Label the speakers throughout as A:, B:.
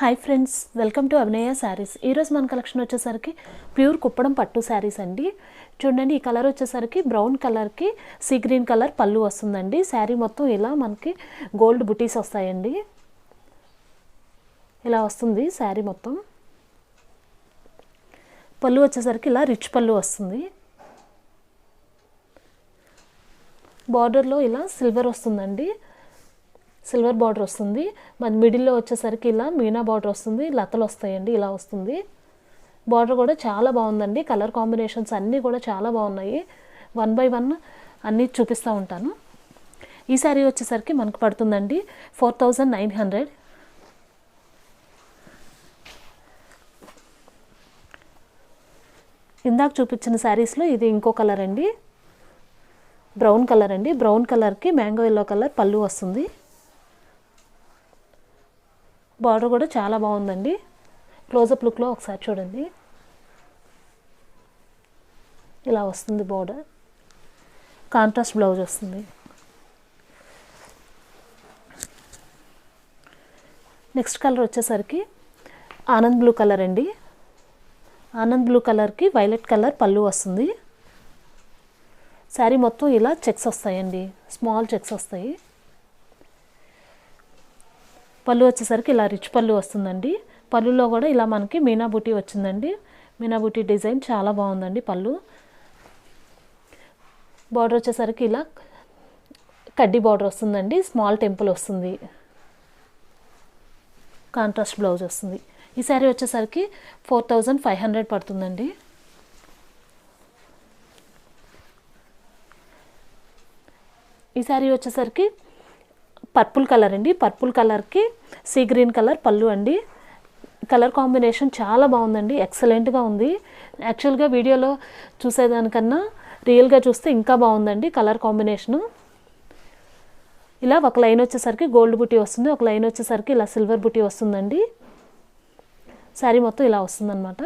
A: Hi friends welcome to Abhinaya Sarees ఈరోజు మన collection వచ్చేసరికి ప్యూర్ కుప్పడం పట్టు శారీస్ అండి. చూడండి ఈ కలర్ వచ్చేసరికి బ్రౌన్ కలర్కి సీ గ్రీన్ కలర్ పళ్ళు వస్తుందండి. శారీ మొత్తం ఇలా మనకి గోల్డ్ బుటీస్ వస్తాయండి. ఇలా వస్తుంది శారీ మొత్తం. పళ్ళు వచ్చేసరికి ఇలా రిచ్ పళ్ళు వస్తుంది. బార్డర్లో ఇలా సిల్వర్ వస్తుందండి. సిల్వర్ బార్డర్ వస్తుంది. మన మిడిల్లో వచ్చేసరికి ఇలా మీనా బార్డర్ వస్తుంది. లతలు వస్తాయండి ఇలా వస్తుంది. బార్డర్ కూడా చాలా బాగుందండి. కలర్ కాంబినేషన్స్ అన్నీ కూడా చాలా బాగున్నాయి. వన్ బై వన్ అన్నీ చూపిస్తూ ఉంటాను. ఈ శారీ వచ్చేసరికి మనకు పడుతుందండి ఫోర్ థౌజండ్ నైన్ హండ్రెడ్. ఇందాక చూపించిన శారీస్లో ఇది ఇంకో కలర్ అండి. బ్రౌన్ కలర్ అండి. బ్రౌన్ కలర్కి మ్యాంగో ఎల్లో కలర్ పళ్ళు వస్తుంది. బార్డర్ కూడా చాలా బాగుందండి. క్లోజప్ లుక్లో ఒకసారి చూడండి. ఇలా వస్తుంది బార్డర్. కాంట్రాస్ట్ బ్లౌజ్ వస్తుంది. నెక్స్ట్ కలర్ వచ్చేసరికి ఆనంద్ బ్లూ కలర్ అండి. ఆనంద్ బ్లూ కలర్కి వైలెట్ కలర్ పళ్ళు వస్తుంది. శారీ మొత్తం ఇలా చెక్స్ వస్తాయండి. స్మాల్ చెక్స్ వస్తాయి. పళ్ళు వచ్చేసరికి ఇలా రిచ్ పళ్ళు వస్తుందండి. పళ్ళులో కూడా ఇలా మనకి మీనాబూటీ వచ్చిందండి. మీనాబూటీ డిజైన్ చాలా బాగుందండి పళ్ళు. బార్డర్ వచ్చేసరికి ఇలా కడ్డీ బార్డర్ వస్తుందండి. స్మాల్ టెంపుల్ వస్తుంది. కాంట్రాస్ట్ బ్లౌజ్ వస్తుంది. ఈ శారీ వచ్చేసరికి ఫోర్ థౌజండ్ ఫైవ్ హండ్రెడ్ పడుతుందండి. ఈ శారీ వచ్చేసరికి పర్పుల్ కలర్ అండి. పర్పుల్ కలర్కి సీ గ్రీన్ కలర్ పళ్ళు అండి. కలర్ కాంబినేషన్ చాలా బాగుందండి. ఎక్సలెంట్గా ఉంది. యాక్చువల్గా వీడియోలో చూసేదానికన్నా రియల్గా చూస్తే ఇంకా బాగుందండి కలర్ కాంబినేషను. ఇలా ఒక లైన్ వచ్చేసరికి గోల్డ్ బుటీ వస్తుంది. ఒక లైన్ వచ్చేసరికి ఇలా సిల్వర్ బుటీ వస్తుందండి. శారీ మొత్తం ఇలా వస్తుందన్నమాట.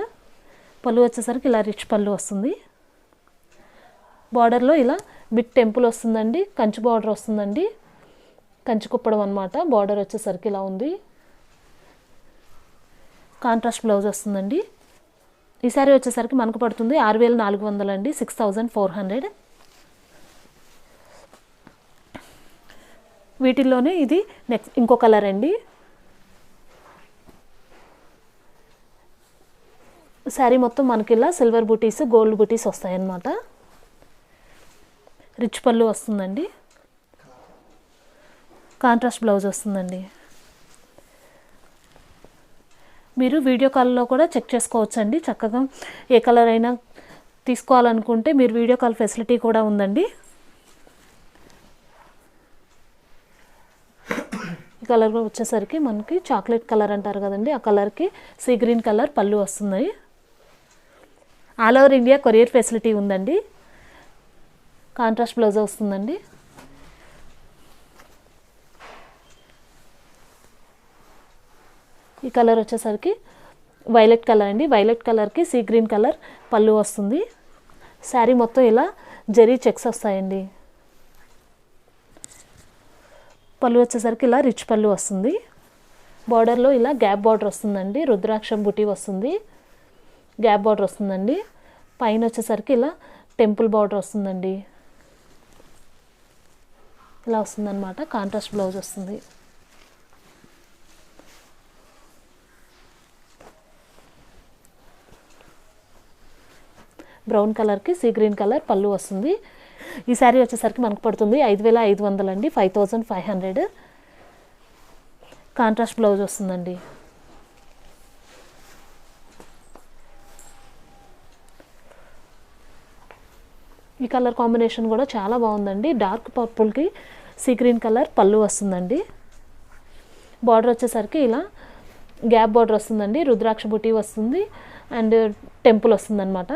A: పళ్ళు వచ్చేసరికి ఇలా రిచ్ పళ్ళు వస్తుంది. బార్డర్లో ఇలా బిట్ టెంపుల్ వస్తుందండి. కంచి బార్డర్ వస్తుందండి. కంచికుప్పడం అనమాట బార్డర్ వచ్చేసరికి ఇలా ఉంది. కాంట్రాస్ట్ బ్లౌజ్ వస్తుందండి. ఈ సారీ వచ్చేసరికి మనకు పడుతుంది ఆరు వేల నాలుగు వందలు అండి. సిక్స్ థౌజండ్ ఫోర్ హండ్రెడ్ వీటిల్లోనే ఇది నెక్స్ట్ ఇంకో కలర్ అండి. శారీ మొత్తం మనకి ఇలా సిల్వర్ బుటీస్ గోల్డ్ బుటీస్ వస్తాయన్నమాట. రిచ్ పళ్ళు వస్తుందండి. కాంట్రాస్ట్ బ్లౌజ్ వస్తుందండి. మీరు వీడియో కాల్లో కూడా చెక్ చేసుకోవచ్చండి. చక్కగా ఏ కలర్ అయినా తీసుకోవాలనుకుంటే మీరు వీడియో కాల్ ఫెసిలిటీ కూడా ఉందండి. ఈ కలర్ వచ్చేసరికి మనకి చాక్లెట్ కలర్ అంటారు కదండి. ఆ కలర్కి సీ గ్రీన్ కలర్ పళ్ళు వస్తున్నాయి. All over India courier facility ఉందండి. కాంట్రాస్ట్ బ్లౌజ్ వస్తుందండి. ఈ కలర్ వచ్చేసరికి వైలెట్ కలర్ అండి. వైలెట్ కలర్కి సీ గ్రీన్ కలర్ పళ్ళు వస్తుంది. శారీ మొత్తం ఇలా జరీ చెక్స్ వస్తాయండి. పళ్ళు వచ్చేసరికి ఇలా రిచ్ పళ్ళు వస్తుంది. బార్డర్లో ఇలా గ్యాప్ బార్డర్ వస్తుందండి. రుద్రాక్షం బుటీ వస్తుంది. గ్యాప్ బార్డర్ వస్తుందండి. పైన వచ్చేసరికి ఇలా టెంపుల్ బార్డర్ వస్తుందండి. ఇలా వస్తుందన్నమాట. కాంట్రాస్ట్ బ్లౌజ్ వస్తుంది. బ్రౌన్ కలర్కి సీ గ్రీన్ కలర్ పళ్ళు వస్తుంది. ఈ శారీ వచ్చేసరికి మనకు పడుతుంది ఐదు వేల ఐదు వందలు అండి five thousand five hundred. Contrast blouse వస్తుందండి. ఈ కలర్ కాంబినేషన్ కూడా చాలా బాగుందండి. డార్క్ పర్పుల్కి సీ గ్రీన్ కలర్ పళ్ళు వస్తుందండి. బార్డర్ వచ్చేసరికి ఇలా గ్యాప్ బార్డర్ వస్తుందండి రుద్రాక్ష బుటీ వస్తుంది అండ్ టెంపుల్ వస్తుందన్నమాట.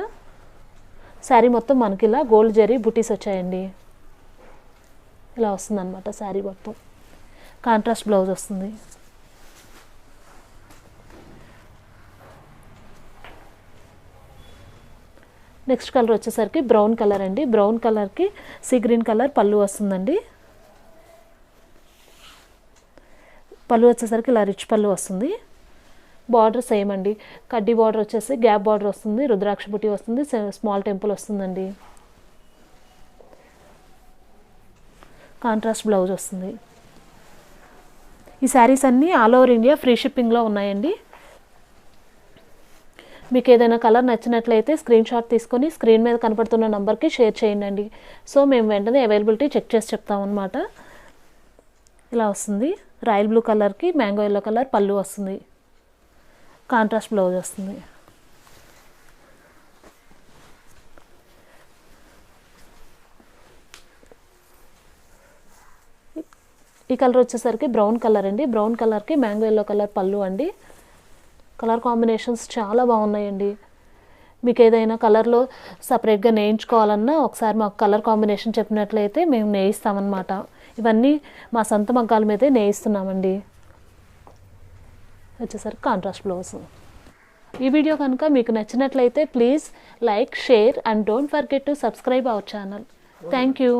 A: శారీ మొత్తం మనకి ఇలా గోల్డ్ జరీ బుటీస్ వచ్చాయండి. ఇలా వస్తుందన్నమాట శారీ మొత్తం. కాంట్రాస్ట్ బ్లౌజ్ వస్తుంది. నెక్స్ట్ కలర్ వచ్చేసరికి బ్రౌన్ కలర్ అండి. బ్రౌన్ కలర్కి సీ గ్రీన్ కలర్ పళ్ళు వస్తుందండి. పళ్ళు వచ్చేసరికి ఇలా రిచ్ పళ్ళు వస్తుంది. బార్డర్ సేమ్ అండి. కడ్డీ బార్డర్ వచ్చేసి గ్యాప్ బార్డర్ వస్తుంది రుద్రాక్ష బుట్టి వస్తుంది స్మాల్ టెంపుల్ వస్తుందండి. కాంట్రాస్ట్ బ్లౌజ్ వస్తుంది. ఈ శారీస్ అన్నీ ఆల్ ఓవర్ ఇండియా ఫ్రీ షిప్పింగ్లో ఉన్నాయండి. మీకు ఏదైనా కలర్ నచ్చినట్లయితే స్క్రీన్ షాట్ తీసుకొని స్క్రీన్ మీద కనపడుతున్న నెంబర్కి షేర్ చేయండి సో మేము వెంటనే అవైలబిలిటీ చెక్ చేసి చెప్తామన్నమాట ఇలా వస్తుంది. రాయల్ బ్లూ కలర్కి మ్యాంగో ఎల్లో కలర్ పళ్ళు వస్తుంది. కాంట్రాస్ట్ బ్లౌజ్ వస్తుంది. ఈ కలర్ వచ్చేసరికి బ్రౌన్ కలర్ అండి. బ్రౌన్ కలర్కి మ్యాంగో ఎల్లో కలర్ పళ్ళు అండి. కలర్ కాంబినేషన్స్ చాలా బాగున్నాయండి. మీకు ఏదైనా కలర్లో సపరేట్గా నేయించుకోవాలన్నా ఒకసారి మాకు కలర్ కాంబినేషన్ చెప్పినట్లయితే మేము నేయిస్తామన్నమాట. ఇవన్నీ మా సొంత మగ్గాల మీదే నేయిస్తున్నామండి. వచ్చేసరికి కాంట్రాస్ట్ బ్లౌజ్ ఈ వీడియో కనుక మీకు నచ్చినట్లయితే please like share and don't forget to subscribe our channel thank you